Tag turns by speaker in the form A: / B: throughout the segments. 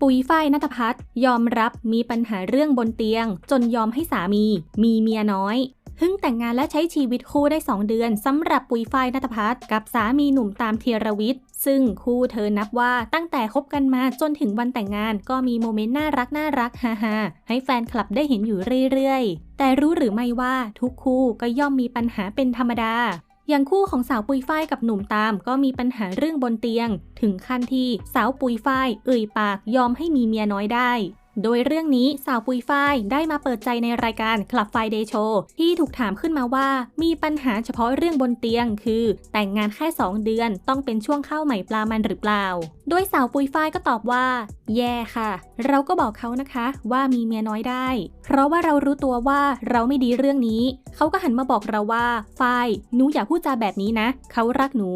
A: ปุ๋ยฝ้ายนัทพัฒน์ยอมรับมีปัญหาเรื่องบนเตียง จนยอมให้สามี มีเมียน้อยเพิ่งแต่งงานและใช้ชีวิตคู่ได้ 2 เดือนสำหรับปุ๋ยฝ้ายนัทพัฒน์กับสามีหนุ่มตามเทียรวิทย์ซึ่งคู่เธอนับว่าตั้งแต่คบกันมาจนถึงวันแต่งงานก็มีโมเมนต์น่ารักน่ารักฮ่าฮาให้แฟนคลับได้เห็นอยู่เรื่อยๆ แต่รู้หรือไม่ว่าทุกคู่ก็ย่อมมีปัญหาเป็นธรรมดา อย่างคู่ของสาวปุยฝ้ายกับหนุ่มตามก็มีปัญหาเรื่องบนเตียง ถึงขั้นที่สาวปุยฝ้ายเอ่ยปากยอมให้มีเมียน้อยได้ โดยเรื่องนี้สาวปุยฝ้ายได้มาเปิดใจในรายการ Club Friday Show ที่ถูกถามขึ้นมาว่า มีปัญหาเฉพาะเรื่องบนเตียง คือ แต่งงานแค่ 2 เดือนต้องเป็นช่วงเข้าใหม่ปลามันหรือเปล่า โดยสาวปุยฝ้ายก็ตอบว่า แย่ค่ะ เราก็บอกเขานะคะว่ามีเมียน้อยได้ เพราะว่าเรารู้ตัวว่าเราไม่ดีเรื่องนี้ เขาก็หันมาบอกเราว่าฝ้ายหนูอย่าพูดจาแบบนี้นะ เขารักหนู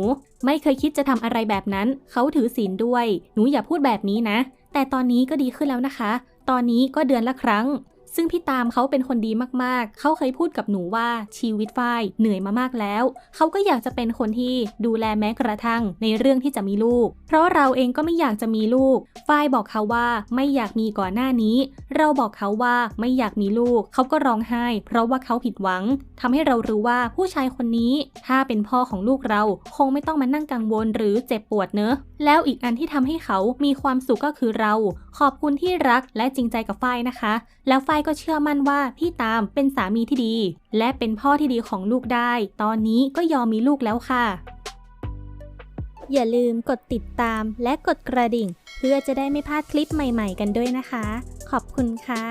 A: ไม่เคยคิดจะทำอะไรแบบนั้น เขาถือศีลด้วย หนูอย่าพูดแบบนี้นะ แต่ตอนนี้ก็ดีขึ้นแล้วนะคะ ตอนนี้ก็เดือนละครั้ง ซึ่งพี่ตามเขาเป็นคนดีมากๆ เขาเคยพูดกับหนูว่าชีวิตฝ้ายเหนื่อยมามากแล้ว เขาก็อยากจะเป็นคนที่ดูแลแม้กระทั่งในเรื่องที่จะมีลูก เพราะเราเองก็ไม่อยากจะมีลูก ฝ้ายบอกเขาว่าไม่อยากมีก่อนหน้านี้ เราบอกเขาว่าไม่อยากมีลูก เขาก็ร้องไห้ เพราะว่าเขาผิดหวังทำให้เรารู้ว่าผู้ชายคนนี้ถ้าเป็นพ่อของลูกเราคงไม่ต้องมานั่งกังวลหรือเจ็บปวดเนอะ แล้วอีกอันที่ทำให้เขามีความสุขก็คือเรา ขอบคุณที่รักและจริงใจกับฝ้ายนะคะ แล้วฝ้ายก็เชื่อมั่นว่าพี่ตามเป็นสามีที่ดี และเป็นพ่อที่ดีของลูกได้ ตอนนี้ก็ยอมมีลูกแล้วค่ะ อย่าลืมกดติดตามและกดกระดิ่ง เพื่อจะได้ไม่พลาดคลิปใหม่ ๆ กันด้วยนะคะ ขอบคุณค่ะ